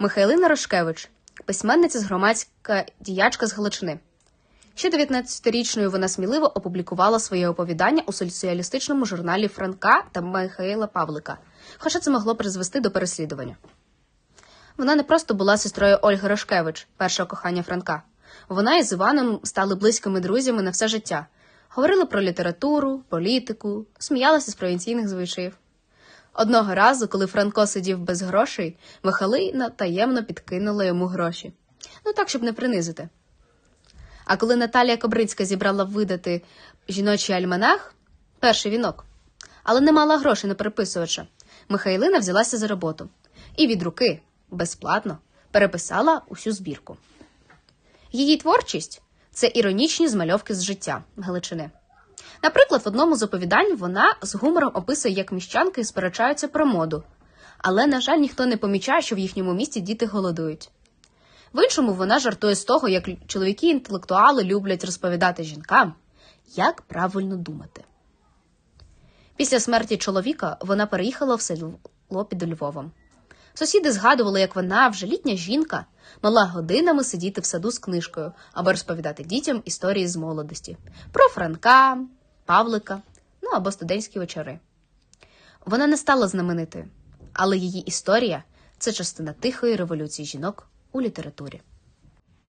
Михайлина Рошкевич, письменниця з громадська діячка з Галичини. Ще 19-річною вона сміливо опублікувала своє оповідання у соціалістичному журналі Франка та Михайла Павлика, хоча це могло призвести до переслідування. Вона не просто була сестрою Ольги Рошкевич, першого кохання Франка. Вона із Іваном стали близькими друзями на все життя. Говорили про літературу, політику, сміялися з провінційних звичаїв. Одного разу, коли Франко сидів без грошей, Михалина таємно підкинула йому гроші. Ну так, щоб не принизити. А коли Наталія Кобрицька зібрала видати жіночий альманах, перший вінок, але не мала грошей на переписувача, Михайлина взялася за роботу і від руки, безплатно, переписала усю збірку. Її творчість це іронічні змальовки з життя Галичини. Наприклад, в одному з оповідань вона з гумором описує, як міщанки сперечаються про моду, але, на жаль, ніхто не помічає, що в їхньому місті діти голодують. В іншому вона жартує з того, як чоловіки-інтелектуали люблять розповідати жінкам, як правильно думати. Після смерті чоловіка вона переїхала в село під Львовом. Сусіди згадували, як вона, вже літня жінка, мала годинами сидіти в саду з книжкою або розповідати дітям історії з молодості про Франка, Павлика, ну або студентські вечори. Вона не стала знаменитою, але її історія це частина тихої революції жінок у літературі.